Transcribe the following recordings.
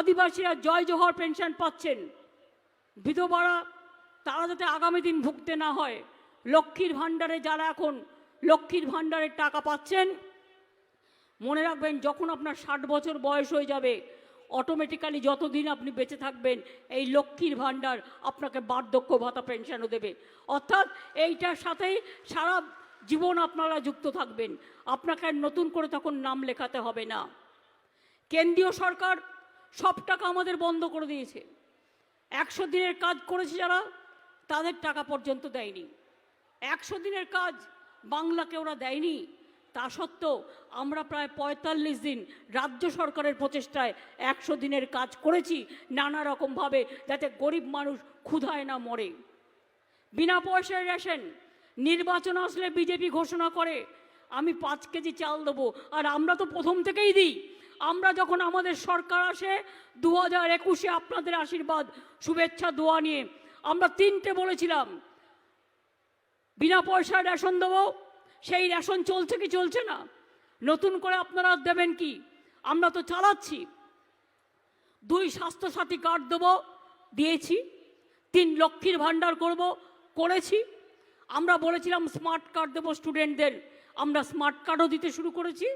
আদিবাসীরা জয় জোহর পেনশন পাচ্ছেন। বিধবারা, তারা যাতে আগামী দিন ভুগতে না হয়। লক্ষ্মীর ভাণ্ডারে যারা এখন, লক্ষ্মীর ভাণ্ডারের টাকা পাচ্ছেন, মনে রাখবেন, যখন আপনার ষাট বছর বয়স হয়ে যাবে অটোমেটিক্যালি যতদিন আপনি বেঁচে থাকবেন, এই লক্ষ্মীর ভাণ্ডার আপনাকে বার্ধক্য ভাতা পেনশনও দেবে। অর্থাৎ এইটার সাথেই সারা জীবন আপনারা যুক্ত থাকবেন। আপনাকে নতুন করে তখন নাম লেখাতে হবে না। কেন্দ্রীয় সরকার সব টাকা আমাদের বন্ধ করে দিয়েছে। একশো দিনের কাজ করেছে যারা, তাদের টাকা পর্যন্ত দেয়নি। একশো দিনের কাজ বাংলাকে ওরা দেয়নি। তা সত্ত্বেও আমরা প্রায় পঁয়তাল্লিশ দিন রাজ্য সরকারের প্রচেষ্টায় একশো দিনের কাজ করেছি নানা রকমভাবে যাতে গরিব মানুষ ক্ষুধায় না মরে। বিনা পয়সায় রেশন, নির্বাচন আসলে বিজেপি ঘোষণা করে, আমি পাঁচ কেজি চাল দেবো, আর আমরা তো প্রথম থেকেই দিই। আমরা যখন আমাদের সরকার আসে দু হাজার একুশে আপনাদের আশীর্বাদ, শুভেচ্ছা, দোয়া নিয়ে আমরা তিনটে বলেছিলাম। বিনা পয়সায় রেশন দেবো, সেই রেশন চলছে কি চলছে না? নতুন করে আপনারা দেবেন কি? আমরা তো চালাচ্ছি। দুই স্বাস্থ্যসাথী কার্ড দেবো, দিয়েছি। তিন লক্ষ্মীর ভাণ্ডার করব, করেছি। আমরা বলেছিলাম স্মার্ট কার্ড দেবো স্টুডেন্টদের আমরা স্মার্ট কার্ডও দিতে শুরু করেছি।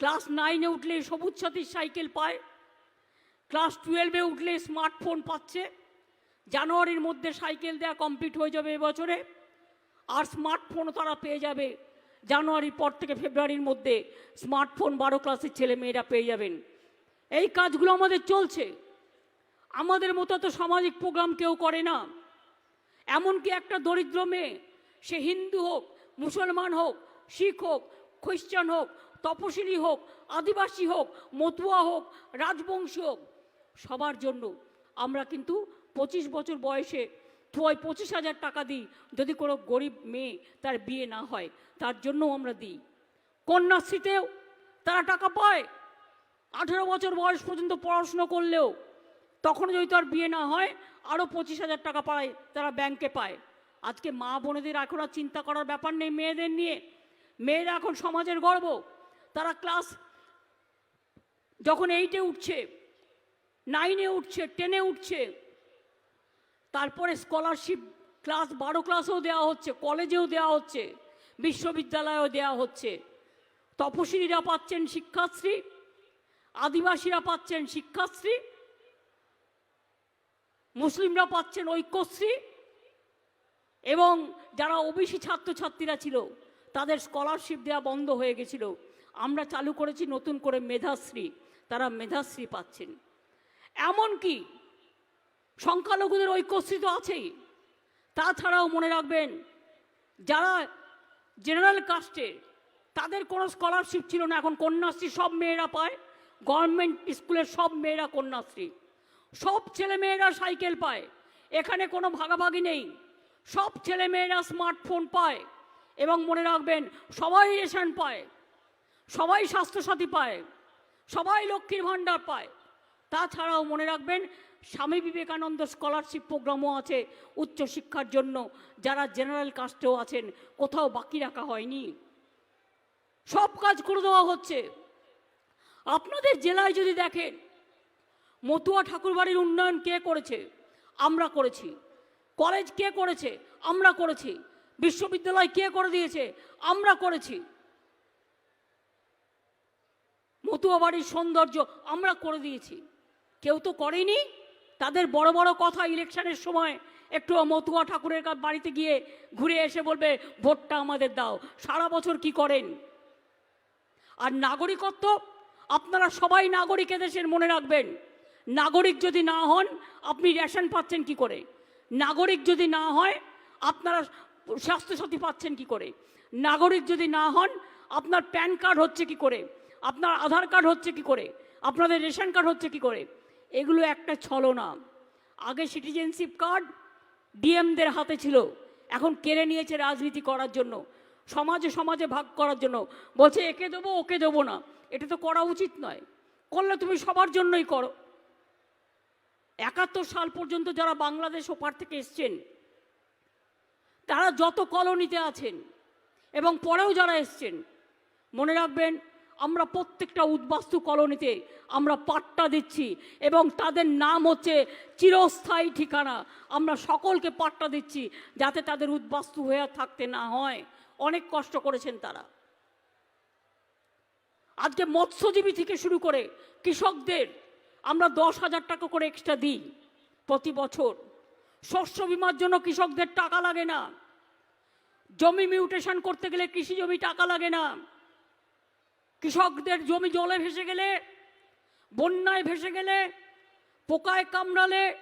ক্লাস নাইনে উঠলে সবুজ সাথীর সাইকেল পায়, ক্লাস টুয়েলভে উঠলে স্মার্টফোন পাচ্ছে, জানুয়ারির মধ্যে সাইকেল দেওয়া কমপ্লিট হয়ে যাবে এবছরে, আর স্মার্টফোনও তারা পেয়ে যাবে, জানুয়ারির পর থেকে ফেব্রুয়ারির মধ্যে স্মার্টফোন বারো ক্লাসের ছেলে মেয়েরা পেয়ে যাবেন। এই কাজগুলো আমাদের চলছে। আমাদের মতো তো সামাজিক প্রোগ্রাম কেউ করে না। এমনকি একটা দরিদ্র মেয়ে, সে হিন্দু হোক, মুসলমান হোক, শিখ হোক, খ্রিস্টান হোক তপশিলি হোক, আদিবাসী হোক, মতুয়া হোক, রাজবংশী হোক, সবার জন্য আমরা কিন্তু পঁচিশ বছর বয়সে ওই পঁচিশ হাজার টাকা দিই, যদি কোনো গরিব মেয়ে তার বিয়ে না হয়, তার জন্যও আমরা দিই। কন্যাশ্রীতেও তারা টাকা পায়। আঠেরো বছর বয়স পর্যন্ত পড়াশুনো করলেও তখন যদি তার বিয়ে না হয় আরও পঁচিশ হাজার টাকা পায় তারা ব্যাংকে পায়। আজকে মা বোনেদের এখন আর চিন্তা করার ব্যাপার নেই মেয়েদের নিয়ে। মেয়েরা এখন সমাজের গর্ব। তারা ক্লাস যখন এইটে উঠছে নাইনে উঠছে টেনে উঠছে, তারপরে স্কলারশিপ ক্লাস বারো ক্লাসেও দেওয়া হচ্ছে কলেজেও দেওয়া হচ্ছে, বিশ্ববিদ্যালয়েও দেওয়া হচ্ছে। তপশিলীরা পাচ্ছেন শিক্ষাশ্রী, আদিবাসীরা পাচ্ছেন শিক্ষাশ্রী, মুসলিমরা পাচ্ছেন ঐক্যশ্রী এবং যারা ওবিসি ছাত্রছাত্রীরা ছিল, তাদের স্কলারশিপ দেওয়া বন্ধ হয়ে গেছিল। আমরা চালু করেছি নতুন করে মেধাশ্রী, তারা মেধাশ্রী পাচ্ছেন। এমনকি সংখ্যালঘুদের ঐক্যশ্রী তো আছেই। তাছাড়াও মনে রাখবেন, যারা জেনারেল কাস্টের তাদের কোনো স্কলারশিপ ছিল না, এখন কন্যাশ্রী সব মেয়েরা পায় গভর্নমেন্ট স্কুলের সব মেয়েরা কন্যাশ্রী। সব ছেলে মেয়েরা সাইকেল পায়, এখানে কোনো ভাগাভাগি নেই। সব ছেলে মেয়েরা স্মার্টফোন পায় এবং মনে রাখবেন, সবাই রেশন পায়। সবাই স্বাস্থ্যসাথী পায়, সবাই লক্ষ্মীর ভাণ্ডার পায়। তাছাড়াও মনে রাখবেন, স্বামী বিবেকানন্দ স্কলারশিপ প্রোগ্রামও আছে উচ্চশিক্ষার জন্য, যারা জেনারেল কাস্টেও আছেন, কোথাও বাকি রাখা হয়নি। সব কাজ করে দেওয়া হচ্ছে। আপনাদের জেলায় যদি দেখেন, মতুয়া ঠাকুরবাড়ির উন্নয়ন কে করেছে? আমরা করেছি। কলেজ কে করেছে? আমরা করেছি। বিশ্ববিদ্যালয় কে করে দিয়েছে? আমরা করেছি। মতুয়া বাড়ির সৌন্দর্য আমরা করে দিয়েছি। কেউ তো করেনি? তাদের বড় বড় কথা ইলেকশনের সময় একটু মতুয়া ঠাকুরের বাড়িতে গিয়ে ঘুরে এসে বলবে, ভোটটা আমাদের দাও। সারা বছর কি করেন? আর নাগরিকত্ব, আপনারা সবাই নাগরিক দেশের মনে রাখবেন। নাগরিক যদি না হন, আপনি রেশন পাচ্ছেন কি করে? নাগরিক যদি না হয়, আপনারা স্বাস্থ্যসাথী পাচ্ছেন কি করে? নাগরিক যদি না হন, আপনার প্যান কার্ড হচ্ছে কি করে? আপনার আধার কার্ড হচ্ছে কি করে? আপনাদের রেশন কার্ড হচ্ছে কি করে? এগুলো একটা ছলনা। আগে সিটিজেনশিপ কার্ড ডিএমদের হাতে ছিল। এখন কেড়ে নিয়েছে রাজনীতি করার জন্য। সমাজে সমাজে ভাগ করার জন্য। বলছে, একে দেবো, ওকে দেবো না। এটা তো করা উচিত নয়। করলে তুমি সবার জন্যই করো। একাত্তর সাল পর্যন্ত যারা বাংলাদেশ ওপার থেকে এসছেন, তারা যত কলোনিতে আছেন এবং পরেও যারা এসছেন, মনে রাখবেন আমরা প্রত্যেকটা উদ্বাস্তু কলোনিতে আমরা পাট্টা দিচ্ছি এবং তাদের নাম হচ্ছে চিরস্থায়ী ঠিকানা। আমরা সকলকে পাট্টা দিচ্ছি যাতে তাদের উদ্বাস্তু হয়ে থাকতে না হয়। অনেক কষ্ট করেছেন তারা। আজকে মৎস্যজীবী থেকে শুরু করে কৃষকদের আমরা দশ হাজার টাকা করে এক্সট্রা দিই প্রতি বছর। শস্য বিমার জন্য কৃষকদের টাকা লাগে না। জমি মিউটেশন করতে গেলে কৃষি জমি টাকা লাগে না। কৃষকদের জমি জলে ভেসে গেলে, বন্যায় ভেসে গেলে, পোকায় কামড়ালে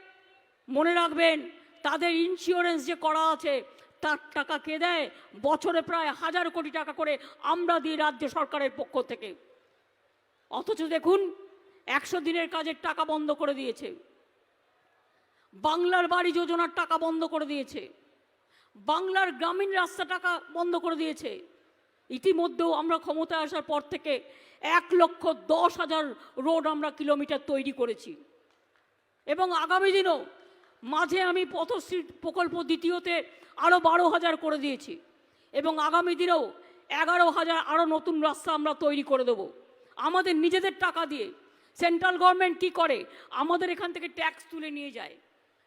মনে রাখবেন, তাদের ইন্স্যুরেন্স যে করা আছে, তার টাকা কে দেয়? বছরে প্রায় হাজার কোটি টাকা করে আমরা দিই রাজ্য সরকারের পক্ষ থেকে। অথচ দেখুন, একশো দিনের কাজের টাকা বন্ধ করে দিয়েছে। বাংলার বাড়ি যোজনার টাকা বন্ধ করে দিয়েছে। বাংলার গ্রামীণ রাস্তা টাকা বন্ধ করে দিয়েছে। ইতিমধ্যেও আমরা ক্ষমতায় আসার পর থেকে এক লক্ষ দশ হাজার রোড আমরা কিলোমিটার তৈরি করেছি। এবং আগামী দিনও মাঝে আমি পথশ্রী প্রকল্প দ্বিতীয়তে আরও বারো হাজার করে দিয়েছি এবং আগামী দিনেও এগারো হাজার আরও নতুন রাস্তা আমরা তৈরি করে দেবো। আমাদের নিজেদের টাকা দিয়ে সেন্ট্রাল গভর্নমেন্ট কি করে আমাদের এখান থেকে ট্যাক্স তুলে নিয়ে যায়,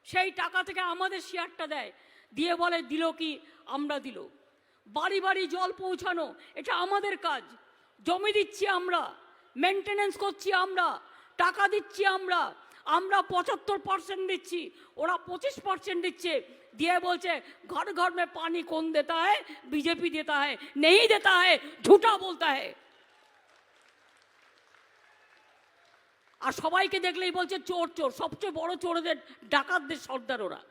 সেই টাকা থেকে আমাদের শেয়ারটা দেয়, দিয়ে বলে দিল কি, আমরা দিল। বাড়ি বাড়ি জল পৌঁছানো, এটা আমাদের কাজ। জমি দিচ্ছি আমরা মেনটেনেন্স করছি আমরা, টাকা দিচ্ছি আমরা আমরা পঁচাত্তর পার্সেন্ট দিচ্ছি, ওরা পঁচিশ পার্সেন্ট দিচ্ছে। দিয়ে বলছে, ঘর ঘর মে পানি কোন দেতা হে বিজেপি দেতা হে নেই দেতা হে ঝুটা বলতা হে আর সবাইকে দেখলেই বলছে, চোর চোর, সবচেয়ে বড় চোরদের, ডাকাতদের সর্দার ওরা।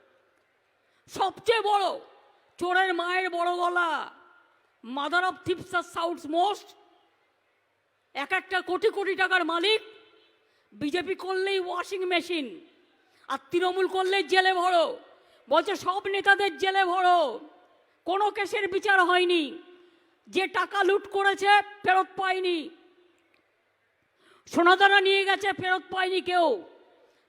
সবচেয়ে বড়। চোরের মায়ের বড় গলা। মাদার অফ থিপস আর সাউথ মোস্ট এক একটা কোটি কোটি টাকার মালিক। বিজেপি করলেই ওয়াশিং মেশিন আর তৃণমূল করলেই জেলে ভরো। বলছে, সব নেতাদের জেলে ভরো। কোনো কেসের বিচার হয়নি। যে টাকা লুট করেছে, ফেরত পায়নি। সোনাদানা নিয়ে গেছে, ফেরত পায়নি কেউ।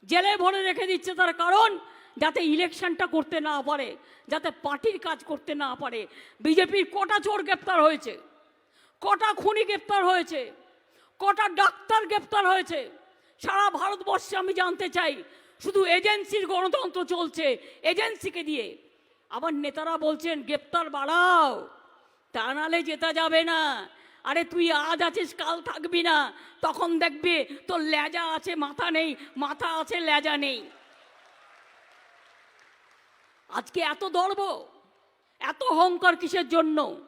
জেলে ভরে রেখে দিচ্ছে তার কারণ। যাতে ইলেকশনটা করতে না পারে, যাতে পার্টির কাজ করতে না পারে। বিজেপির কটা চোর গ্রেপ্তার হয়েছে, কটা খুনি গ্রেপ্তার হয়েছে, কটা ডাক্তার গ্রেপ্তার হয়েছে। সারা ভারতবর্ষে আমি জানতে চাই, শুধু এজেন্সির গণতন্ত্র চলছে এজেন্সিকে দিয়ে। আবার নেতারা বলছেন, গ্রেপ্তার বাড়াও, তা নালে যেতে যাবে না। আরে তুই আজ আছিস, কাল থাকবি না। তখন দেখবি তোর লেজা আছে, মাথা নেই, মাথা আছে লেজা নেই। আজকে এত দর্ব এত অহংকার কিসের জন্য?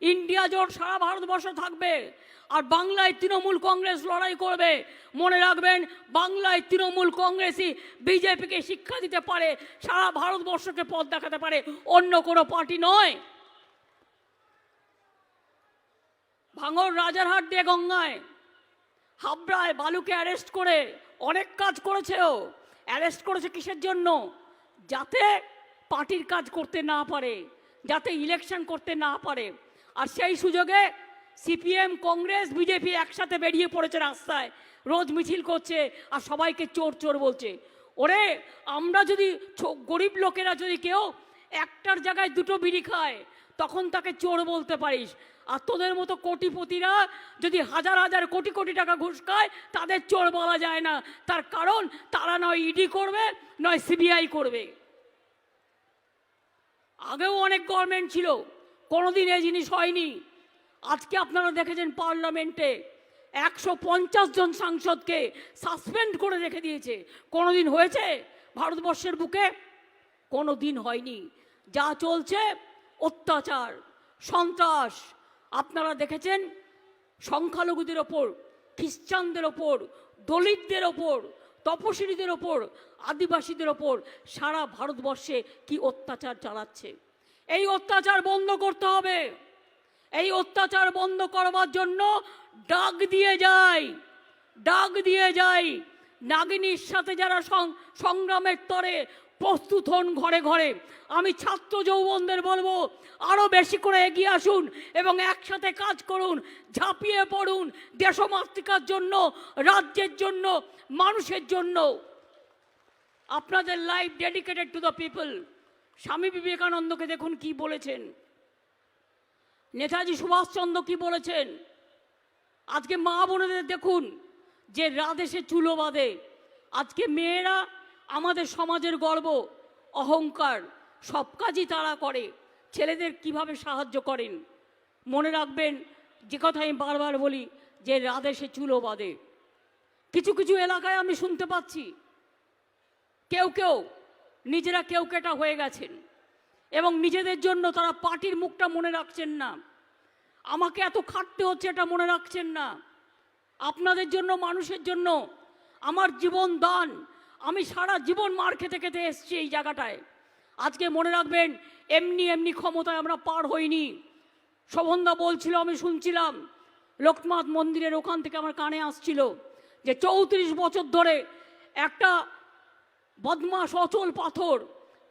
ইন্ডিয়া জোট সারা ভারতবর্ষ থাকবে আর বাংলায় তৃণমূল কংগ্রেস লড়াই করবে। মনে রাখবেন, বাংলায় তৃণমূল কংগ্রেসই বিজেপিকে শিক্ষা দিতে পারে, সারা ভারতবর্ষকে পথ দেখাতে পারে। অন্য কোনো পার্টি নয়। ভাঙর রাজারহাট দিয়ে গঙ্গায়, হাবড়ায় বালুকে অ্যারেস্ট করে অনেক কাজ করেছে ও। অ্যারেস্ট করেছে কিসের জন্য? যাতে পার্টির কাজ করতে না পারে, যাতে ইলেকশন করতে না পারে। আর সেই সুযোগে সিপিএম কংগ্রেস বিজেপি একসাথে বেরিয়ে পড়েছে রাস্তায়, রোজ মিছিল করছে আর সবাইকে চোর চোর বলছে। ওরে, আমরা যদি গরিব লোকেরা যদি কেউ একটার জায়গায় দুটো বিড়ি খায়, তখন তাকে চোর বলতে পারিস। আর তোদের মতো কোটিপতিরা যদি হাজার হাজার কোটি কোটি টাকা ঘুষ খায়, তাদের চোর বলা যায় না। তার কারণ, তারা নয় ইডি করবে, নয় সিবিআই করবে। আগেও অনেক গভর্নমেন্ট ছিল, কোনোদিন এই জিনিস হয়নি। আজকে আপনারা দেখেছেন পার্লামেন্টে একশো পঞ্চাশ জন সাংসদকে সাসপেন্ড করে রেখে দিয়েছে। কোনোদিন হয়েছে ভারতবর্ষের বুকে? কোনো দিন হয়নি। যা চলছে, অত্যাচার, সন্ত্রাস। আপনারা দেখেছেন সংখ্যালঘুদের ওপর, খ্রিস্টানদের ওপর, দলিতদের ওপর তপশিলীদের ওপর, আদিবাসীদের ওপর সারা ভারতবর্ষে কি অত্যাচার চালাচ্ছে? এই অত্যাচার বন্ধ করতে হবে। এই অত্যাচার বন্ধ করবার জন্য ডাক দিয়ে যায় ডাক দিয়ে যায় নাগিনীর সাথে যারা সংগ্রামের তরে প্রস্তুত হন ঘরে ঘরে। আমি ছাত্র যৌবনদের বলব আরও বেশি করে এগিয়ে আসুন এবং একসাথে কাজ করুন, ঝাঁপিয়ে পড়ুন দেশমাতৃকার জন্য, রাজ্যের জন্য, মানুষের জন্য। আপনাদের life dedicated to the people Swami বিবেকানন্দকে দেখুন কি বলেছেন। নেতাজি সুভাষচন্দ্র কি বলেছেন। আজকে মা বোনেদের দেখুন যে রাদেশে চুলো বাঁধে। আজকে মেয়েরা আমাদের সমাজের গর্ব, অহংকার, সব কাজই তারা করে। ছেলেদের কীভাবে সাহায্য করেন? মনে রাখবেন, যে কথা আমি বারবার বলি, যে রাধে সে চুলো বাঁধে। কিছু কিছু এলাকায় আমি শুনতে পাচ্ছি, কেউ কেউ নিজেরা কেউ কেটা হয়ে গেছেন এবং নিজেদের জন্য তারা পার্টির মুখটা মনে রাখছেন না। আমাকে এত খাটতে হচ্ছে এটা মনে রাখছেন না। আপনাদের জন্য, মানুষের জন্য আমার জীবন দান আমি সারা জীবন মার খেতে খেতে এসছি এই জায়গাটায়। আজকে মনে রাখবেন, এমনি এমনি ক্ষমতায় আমরা পার হইনি। শোভনদা বলছিল, আমি শুনছিলাম, লোকনাথ মন্দিরের ওখান থেকে আমার কানে আসছিল যে চৌত্রিশ বছর ধরে একটা বদমাস অচল পাথর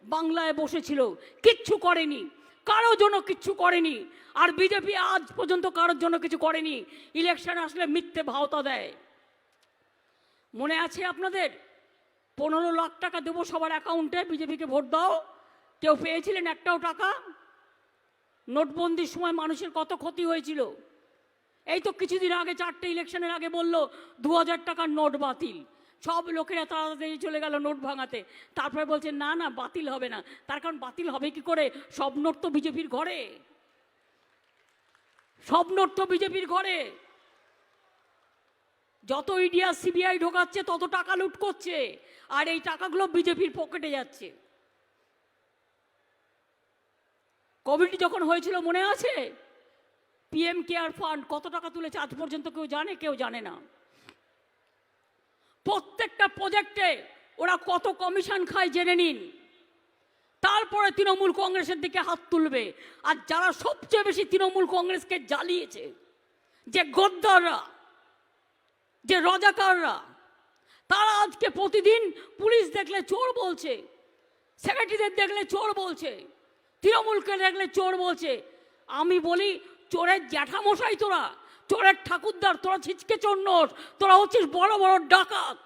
বাংলায় বসেছিল। কিচ্ছু করেনি। কারও জন্য কিচ্ছু করেনি। আর বিজেপি আজ পর্যন্ত কারোর জন্য কিছু করেনি। ইলেকশন আসলে মিথ্যে ভাওতা দেয়। মনে আছে আপনাদের? পনেরো লাখ টাকা দেবো সবার অ্যাকাউন্টে, বিজেপিকে ভোট দাও। কেউ পেয়েছিলেন একটাও টাকা? নোটবন্দির সময় মানুষের কত ক্ষতি হয়েছিল? এই তো কিছুদিন আগে চারটে ইলেকশনের আগে বলল, দু হাজার টাকার নোট বাতিল। সব লোকেরা তাড়াতাড়ি চলে গেল নোট ভাঙাতে। তারপরে বলছে, না না, বাতিল হবে না। তার কারণ বাতিল হবে কি করে? সব নোট তো বিজেপির ঘরে। সব নোট তো বিজেপির ঘরে। যত ইডিয়া সিবিআই ঢোকাচ্ছে, তত টাকা লুট করছে। আর এই টাকাগুলো বিজেপির পকেটে যাচ্ছে। কোভিড যখন হয়েছিল, মনে আছে? পিএম কেয়ার ফান্ড কত টাকা তুলেছে আজ পর্যন্ত কেউ জানে? কেউ জানে না। প্রত্যেকটা প্রজেক্টে ওরা কত কমিশন খায় জেনে নিন। তারপরে তৃণমূল কংগ্রেসের দিকে হাত তুলবে। আর যারা সবচেয়ে বেশি তৃণমূল কংগ্রেসকে জ্বালিয়েছে, যে গদ্দাররা যে রজাকাররা, তারা আজকে প্রতিদিন পুলিশ দেখলে চোর বলছে সেক্রেটারিদের দেখলে চোর বলছে, তৃণমূলকে দেখলে চোর বলছে। আমি বলি, চোরের জ্যাঠামশাই তোরা, চোরের ঠাকুরদার, তোরা ছিচকে চোর নোস তোরা হচ্ছিস বড় বড় ডাকাত,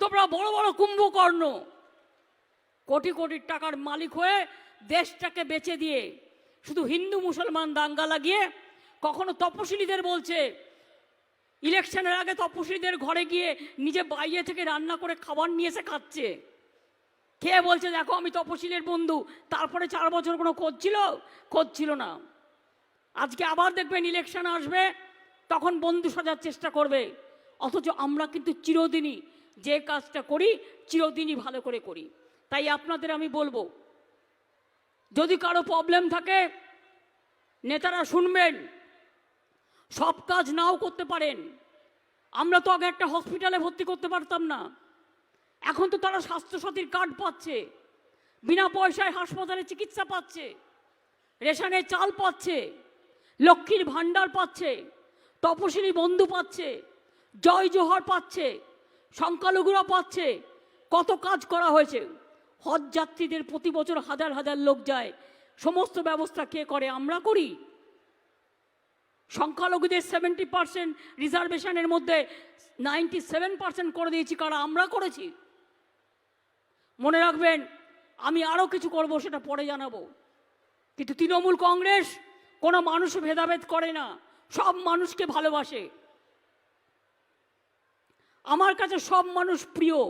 তোমরা বড় বড় কুম্ভকর্ণ। কোটি কোটি টাকার মালিক হয়ে দেশটাকে বেচে দিয়ে, শুধু হিন্দু মুসলমান দাঙ্গা লাগিয়ে, কখনো তপশিলীদের বলছে ইলেকশনের আগে তপশিলীদের ঘরে গিয়ে নিজে বাইরে থেকে রান্না করে খাবার নিয়ে এসে খাচ্ছে। কে বলছে, দেখো, আমি তপশিলের বন্ধু। তারপরে চার বছর কোনো খোঁজ ছিল? খোঁজ ছিল না। আজকে আবার দেখবেন ইলেকশন আসবে, তখন বন্ধু সাজার চেষ্টা করবে। অথচ আমরা কিন্তু চিরদিনই যে কাজটা করি, চিরদিনই ভালো করে করি। তাই আপনাদের আমি বলব, যদি কারও প্রবলেম থাকে, নেতারা শুনবেন। সব কাজ নাও করতে পারেন। আমরা তো আগে একটা হসপিটালে ভর্তি করতে পারতাম না। এখন তো তারা স্বাস্থ্যসাথীর কার্ড পাচ্ছে, বিনা পয়সায় হাসপাতালে চিকিৎসা পাচ্ছে, রেশনের চাল পাচ্ছে, লক্ষ্মীর ভাণ্ডার পাচ্ছে, তপশিলি বন্ধু পাচ্ছে, জয় জোহর পাচ্ছে, সংখ্যালঘুরা পাচ্ছে। কত কাজ করা হয়েছে। হজ যাত্রীদের প্রতি বছর হাজার হাজার লোক যায়। সমস্ত ব্যবস্থা কে করে? আমরা করি। সংখ্যালঘুদের সেভেন্টি পার্সেন্ট রিজার্ভেশনের মধ্যে নাইনটি সেভেন পার্সেন্ট করে দিয়েছি কারা আমরা করেছি। মনে রাখবেন, আমি আরও কিছু করব সেটা পরে জানাব। কিন্তু তৃণমূল কংগ্রেস কোনো মানুষ ভেদাভেদ করে না, সব মানুষকে ভালোবাসে। আমার কাছে সব মানুষ প্রিয়,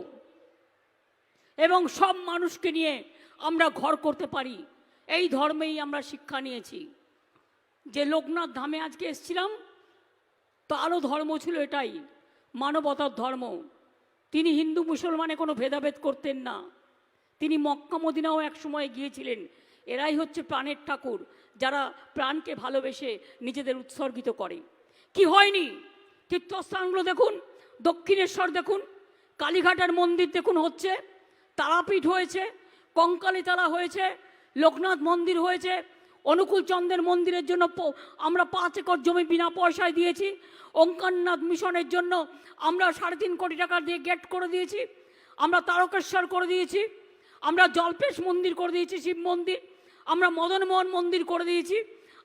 এবং সব মানুষকে নিয়ে আমরা ঘর করতে পারি। এই ধর্মেই আমরা শিক্ষা নিয়েছি। যে লোকনাথ ধামে আজকে এসছিলাম, তারও ধর্ম ছিল এটাই, মানবতার ধর্ম। তিনি হিন্দু, মুসলমানে কোনো ভেদাভেদ করতেন না। তিনি মক্কা, মদিনাও এক সময় গিয়েছিলেন। এরাই হচ্ছে প্রাণের ঠাকুর, যারা প্রাণকে ভালোবেসে নিজেদের উৎসর্গিত করে। কি হয়নি? তীর্থস্থানগুলো দেখুন, দক্ষিণেশ্বর দেখুন, কালীঘাটের মন্দির দেখুন হচ্ছে, তারাপীঠ হয়েছে, কঙ্কালীতলা হয়েছে, লোকনাথ মন্দির হয়েছে অনুকূল চন্দ্রের মন্দিরের জন্য আমরা পাঁচ একর জমি বিনা পয়সায় দিয়েছি। ওঙ্কারনাথ মিশনের জন্য আমরা সাড়ে তিন কোটি টাকা দিয়ে গেট করে দিয়েছি। আমরা তারকেশ্বর করে দিয়েছি। আমরা জলপেশ মন্দির করে দিয়েছি, শিব মন্দির। আমরা মদনমোহন মন্দির করে দিয়েছি।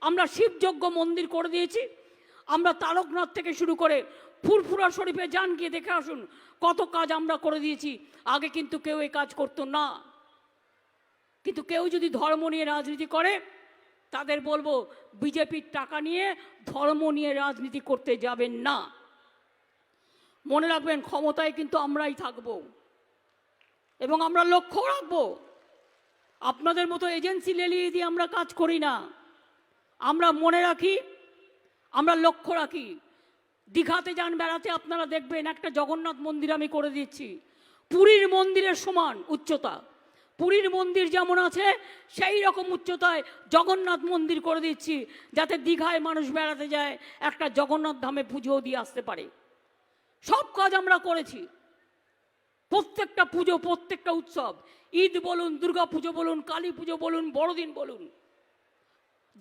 আমরা শিবযজ্ঞ মন্দির করে দিয়েছি। আমরা তারকনাথ থেকে শুরু করে ফুরফুরা শরীফে যান গিয়ে দেখে আসুন, কত কাজ আমরা করে দিয়েছি। আগে কিন্তু কেউ এই কাজ করতো না। কিন্তু কেউ যদি ধর্ম নিয়ে রাজনীতি করে তাদের বলব বিজেপির টাকা নিয়ে ধর্ম নিয়ে রাজনীতি করতে যাবেন না। মনে রাখবেন, ক্ষমতায় কিন্তু আমরাই থাকব। এবং আমরা লক্ষ্য রাখব, আপনাদের মতো এজেন্সি লেলিয়ে দিয়ে আমরা কাজ করি না, আমরা মনে রাখি, আমরা লক্ষ্য রাখি, দীঘাতে যান বেড়াতে আপনারা দেখবেন একটা জগন্নাথ মন্দির আমি করে দিচ্ছি। পুরীর মন্দিরের সমান উচ্চতা। পুরীর মন্দির যেমন আছে, সেই রকম উচ্চতায় জগন্নাথ মন্দির করে দিচ্ছি, যাতে দীঘায় মানুষ বেড়াতে যায়, একটা জগন্নাথ ধামে পুজো দিয়ে আসতে পারে। সব কাজ আমরা করেছি। প্রত্যেকটা পুজো, প্রত্যেকটা উৎসব, ঈদ বলুন, দুর্গা পুজো বলুন, কালী পুজো বলুন, বড়দিন বলুন,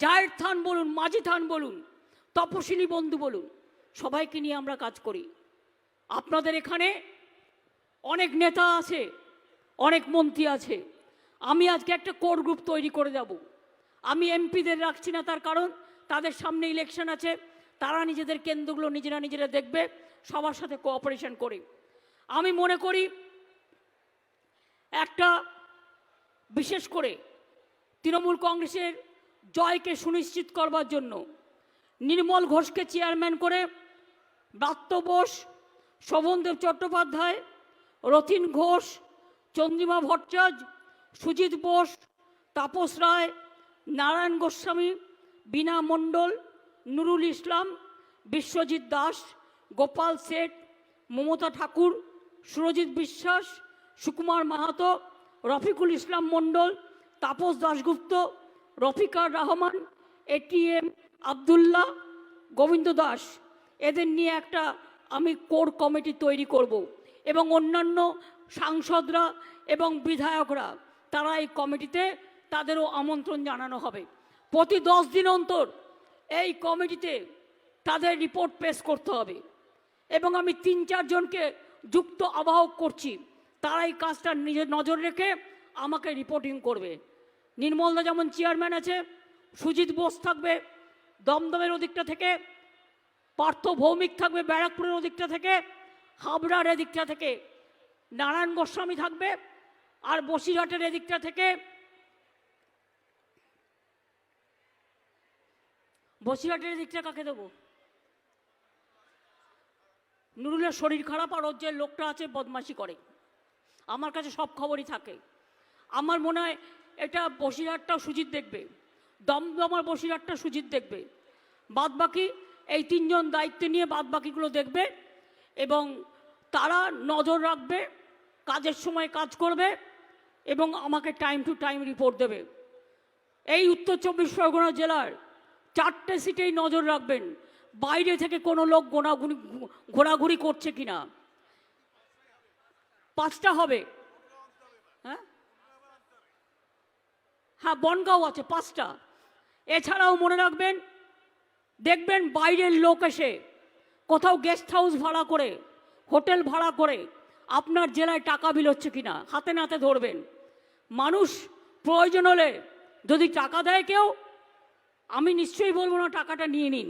জায়ের থান বলুন, মাঝি থান বলুন তপশিলি বন্ধু বলুন, সবাইকে নিয়ে আমরা কাজ করি। আপনাদের এখানে অনেক নেতা আছে অনেক মন্ত্রী আছে। আমি আজকে একটা কোর গ্রুপ তৈরি করে যাব আমি এমপিদের রাখছি না তার কারণ, তাদের সামনে ইলেকশন আছে, তারা নিজেদের কেন্দ্রগুলো নিজেরা নিজেরা দেখবে, সবার সাথে কোঅপারেশন করে। আমি মনে করি, একটা বিশেষ করে তৃণমূল কংগ্রেসের জয়কে সুনিশ্চিত করবার জন্য নির্মল ঘোষকে চেয়ারম্যান করে ব্রাত্য বোস, শোভনদেব চট্টোপাধ্যায়, রথিন ঘোষ চন্দ্রিমা ভট্টাচার্য, সুজিত বোস, তাপস রায়, নারায়ণ গোস্বামী, বীণা মণ্ডল, নুরুল ইসলাম, বিশ্বজিৎ দাস, গোপাল শেঠ, মমতা ঠাকুর, সুরজিৎ বিশ্বাস, সুকুমার মাহাতো, রফিকুল ইসলাম মণ্ডল, তাপস দাশগুপ্ত, রফিকার রহমান এটিএম আবদুল্লাহ, গোবিন্দ দাস। এদের নিয়ে একটা আমি কোর কমিটি তৈরি করব এবং অন্যান্য সাংসদরা এবং বিধায়করা, তারা এই কমিটিতে তাদেরও আমন্ত্রণ জানানো হবে। প্রতি দশ দিন অন্তর এই কমিটিতে তাদের রিপোর্ট পেশ করতে হবে এবং আমি তিন চারজনকে যুক্ত আবাহক করছি। তারা এই কাজটা নিজের নজর রেখে আমাকে রিপোর্টিং করবে। নির্মলদা যেমন চেয়ারম্যান আছে, সুজিত বোস থাকবে দমদমের ওদিকটা থেকে, পার্থ ভৌমিক থাকবে ব্যারাকপুরের ওদিকটা থেকে, হাবড়ার এদিকটা থেকে। নারায়ণ গোস্বামী থাকবে আর বসিরহাটের এদিকটা থেকে বসিরহাটের দিকটা কাকে দেবো? নুরুলের শরীর খারাপ আর ওর যে লোকটা আছে বদমাশি করে। আমার কাছে সব খবরই থাকে। আমার মনে হয় এটা বসিরহাটটাও সুজিত দেখবে। দমদমার বসিরহাটটা সুজিত দেখবে। বাদ বাকি এই তিনজন দায়িত্ব নিয়ে বাদ বাকিগুলো দেখবে এবং তারা নজর রাখবে কাজের সময় কাজ করবে এবং আমাকে টাইম টু টাইম রিপোর্ট দেবে। এই উত্তর চব্বিশ পরগনা জেলার চারটে সিটেই নজর রাখবেন, বাইরে থেকে কোনো লোক গোনাগুনি ঘোরাঘুরি করছে কিনা। পাঁচটা হবে। হ্যাঁ? হ্যাঁ বনগাঁও আছে, পাঁচটা। এছাড়াও মনে রাখবেন, দেখবেন বাইরের লোক এসে কোথাও গেস্ট হাউস ভাড়া করে, হোটেল ভাড়া করে আপনার জেলায় টাকা বিল হচ্ছে কিনা? হাতে নাতে ধরবেন। মানুষ প্রয়োজন হলে যদি টাকা দেয় কেউ, আমি নিশ্চয়ই বলব না টাকাটা নিয়ে নিন।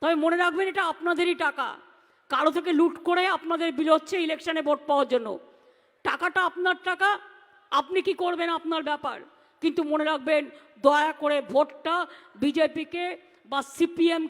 তবে মনে রাখবেন এটা আপনাদেরই টাকা। কারও থেকে লুট করে আপনাদের বিল হচ্ছে ইলেকশনে ভোট পাওয়ার জন্য। টাকাটা আপনার টাকা, আপনি কি করবেন আপনার ব্যাপার? কিন্তু মনে রাখবেন, দয়া করে ভোটটা বিজেপিকে বা সিপিএম